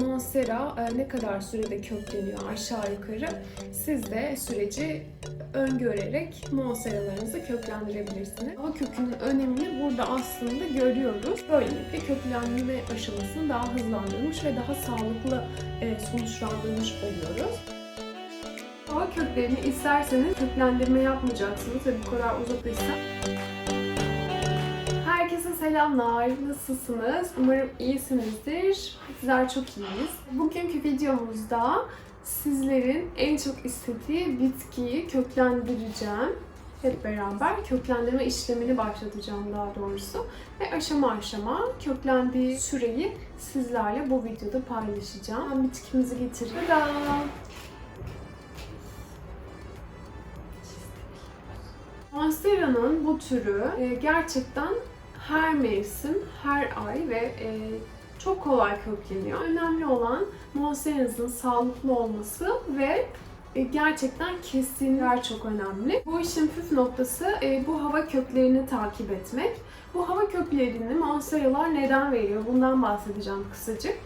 Monstera e, ne kadar sürede kökleniyor aşağı yukarı siz de süreci öngörerek monsteralarınızı köklendirebilirsiniz. Hava kökünün önemini burada aslında görüyoruz. Böylelikle köklenme aşamasını daha hızlandırmış ve daha sağlıklı e, sonuçlandırmış oluyoruz. Hava köklerini isterseniz köklendirme yapmayacaksınız ve bu kadar Herkese selamlar. Nasılsınız? Umarım iyisinizdir. Bizler çok iyiyiz. Bugünkü videomuzda sizlerin en çok istediği bitkiyi köklendireceğim. Hep beraber köklendirme işlemini başlatacağım daha doğrusu. Ve aşama aşama köklendiği süreyi sizlerle bu videoda paylaşacağım. Ben bitkimizi getireyim. Tada! Monstera'nın bu türü e, gerçekten her mevsim, her ay ve e, çok kolay kökleniyor. Önemli olan Monstera'nızın sağlıklı olması ve e, gerçekten kesinler çok önemli. Bu işin püf noktası e, bu hava köklerini takip etmek. Bu hava köklerini Monstera'lar neden veriyor? Bundan bahsedeceğim kısacık.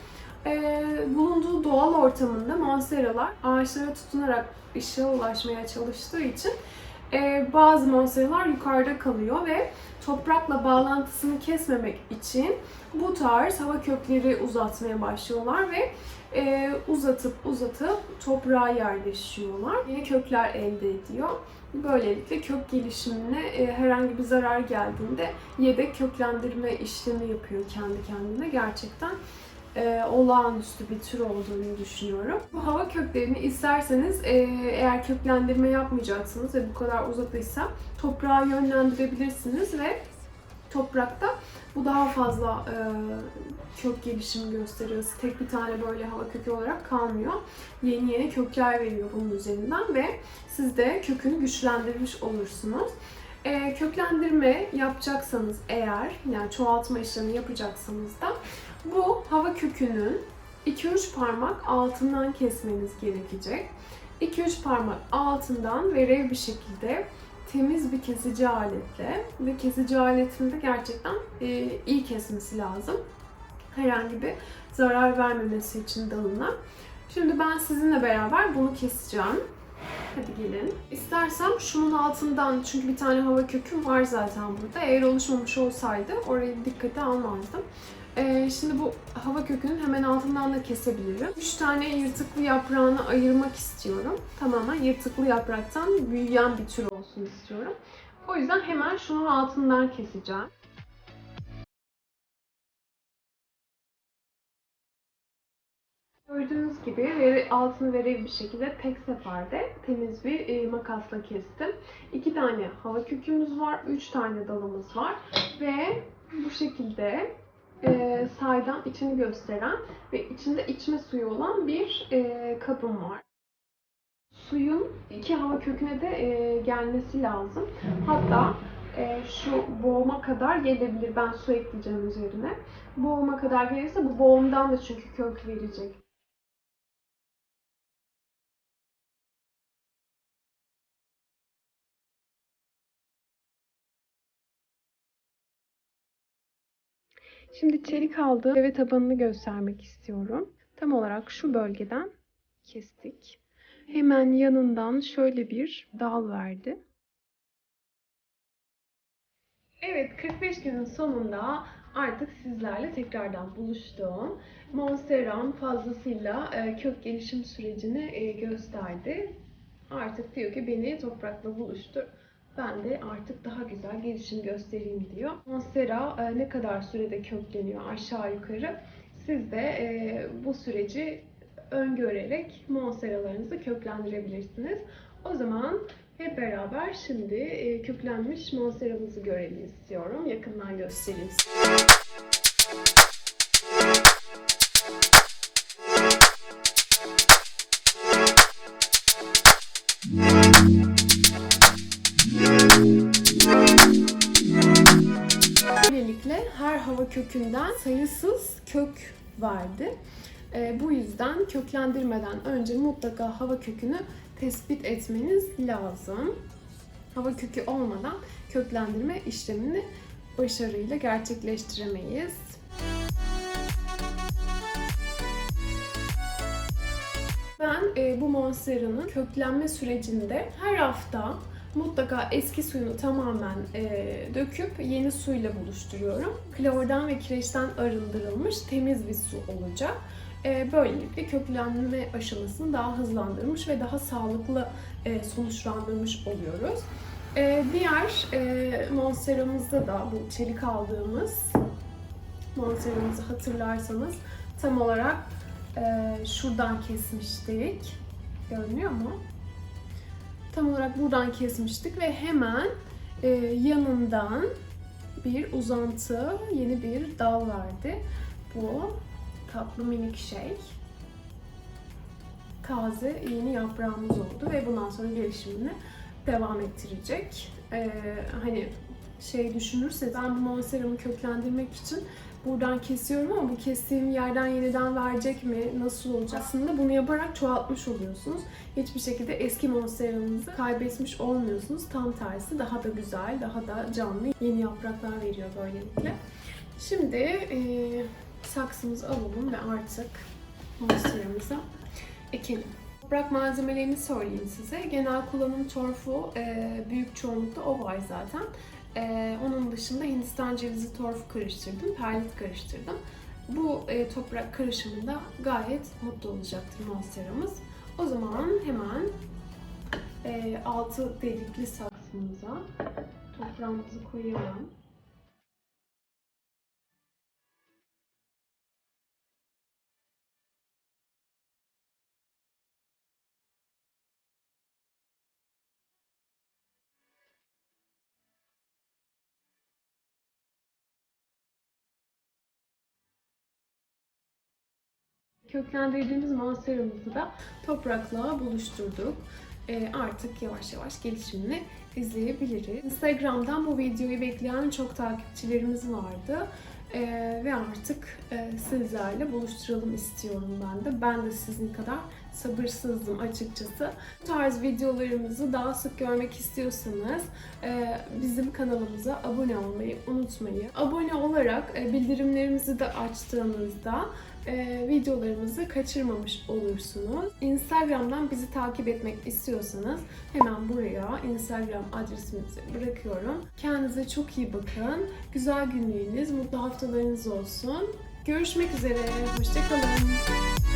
E, bulunduğu doğal ortamında Monstera'lar ağaçlara tutunarak ışığa ulaşmaya çalıştığı için bazı monsteralar yukarıda kalıyor ve toprakla bağlantısını kesmemek için bu tarz hava kökleri uzatmaya başlıyorlar ve e, uzatıp uzatıp toprağa yerleşiyorlar. Yeni kökler elde ediyor. Böylelikle kök gelişimine e, herhangi bir zarar geldiğinde yedek köklendirme işlemi yapıyor kendi kendine. Gerçekten e, olağanüstü bir tür olduğunu düşünüyorum. Bu hava köklerini isterseniz e, eğer köklendirme yapmayacaksınız ve bu kadar uzatıysa toprağa yönlendirebilirsiniz ve toprakta bu daha fazla e, kök gelişimi gösteriyor. Tek bir tane böyle hava kökü olarak kalmıyor. Yeni yeni kökler veriyor bunun üzerinden ve siz de kökünü güçlendirmiş olursunuz. E, köklendirme yapacaksanız eğer, yani çoğaltma işlemi yapacaksanız da bu hava kökünün 2-3 parmak altından kesmeniz gerekecek. 2-3 parmak altından verev bir şekilde temiz bir kesici aletle ve kesici aletinde gerçekten e, iyi kesmesi lazım. Herhangi bir zarar vermemesi için dalına. Şimdi ben sizinle beraber bunu keseceğim. Hadi gelin. İstersem şunun altından çünkü bir tane hava köküm var zaten burada. Eğer oluşmamış olsaydı orayı dikkate almazdım. Ee, şimdi bu hava kökünün hemen altından da kesebilirim. 3 tane yırtıklı yaprağını ayırmak istiyorum. Tamamen yırtıklı yapraktan büyüyen bir tür olsun istiyorum. O yüzden hemen şunun altından keseceğim. Gördüğünüz gibi altını verev bir şekilde tek seferde temiz bir e, makasla kestim. İki tane hava kökümüz var, üç tane dalımız var ve bu şekilde e, saydan içini gösteren ve içinde içme suyu olan bir e, kabım var. Suyun iki hava köküne de e, gelmesi lazım. Hatta e, şu boğuma kadar gelebilir. Ben su ekleyeceğim üzerine. Boğuma kadar gelirse bu boğumdan da çünkü kök verecek. Şimdi çelik aldığım deve tabanını göstermek istiyorum. Tam olarak şu bölgeden kestik. Hemen yanından şöyle bir dal verdi. Evet 45 günün sonunda artık sizlerle tekrardan buluştum. Monsteram fazlasıyla e, kök gelişim sürecini e, gösterdi. Artık diyor ki beni toprakla buluştur. Ben de artık daha güzel gelişim göstereyim diyor. Monstera e, ne kadar sürede kökleniyor aşağı yukarı. Siz de e, bu süreci öngörerek monsteralarınızı köklendirebilirsiniz. O zaman hep beraber şimdi e, köklenmiş monsteramızı görelim istiyorum. Yakından göstereyim size. Böylelikle her hava kökünden sayısız kök verdi. E, bu yüzden köklendirmeden önce mutlaka hava kökünü tespit etmeniz lazım. Hava kökü olmadan köklendirme işlemini başarıyla gerçekleştiremeyiz. e, bu monsteranın köklenme sürecinde her hafta mutlaka eski suyunu tamamen e, döküp yeni suyla buluşturuyorum. Klordan ve kireçten arındırılmış temiz bir su olacak. E, böylelikle köklenme aşamasını daha hızlandırmış ve daha sağlıklı e, sonuçlandırmış oluyoruz. E, diğer e, monsteramızda da bu çelik aldığımız monsteramızı hatırlarsanız tam olarak e, şuradan kesmiştik. Görünüyor mu? Tam olarak buradan kesmiştik ve hemen e, yanından bir uzantı, yeni bir dal verdi. Bu tatlı minik şey. Taze yeni yaprağımız oldu ve bundan sonra gelişimini devam ettirecek. E, hani şey düşünürse ben bu monsteramı köklendirmek için buradan kesiyorum ama bu kestiğim yerden yeniden verecek mi, nasıl olacak? Aslında bunu yaparak çoğaltmış oluyorsunuz. Hiçbir şekilde eski monsteranızı kaybetmiş olmuyorsunuz. Tam tersi daha da güzel, daha da canlı yeni yapraklar veriyor böylelikle. Şimdi e, saksımızı alalım ve artık monsteramıza ekelim. Toprak malzemelerini söyleyeyim size. Genel kullanım torfu e, büyük çoğunlukla o var zaten. Ee, onun dışında Hindistan cevizi torfu karıştırdım, perlit karıştırdım. Bu e, toprak karışımında gayet mutlu olacaktır monsteramız. O zaman hemen e, altı delikli saksımıza toprağımızı koyalım. Köklendirdiğimiz monsteramızı da toprakla buluşturduk. Ee, artık yavaş yavaş gelişimini izleyebiliriz. Instagram'dan bu videoyu bekleyen çok takipçilerimiz vardı. Ee, ve artık e, sizlerle buluşturalım istiyorum ben de. Ben de sizin kadar sabırsızdım açıkçası. Bu tarz videolarımızı daha sık görmek istiyorsanız e, bizim kanalımıza abone olmayı unutmayın. Abone olarak e, bildirimlerimizi de açtığınızda e, videolarımızı kaçırmamış olursunuz. Instagram'dan bizi takip etmek istiyorsanız hemen buraya Instagram adresimizi bırakıyorum. Kendinize çok iyi bakın. Güzel günleriniz, mutlu haftalarınız olsun. Görüşmek üzere. Hoşçakalın.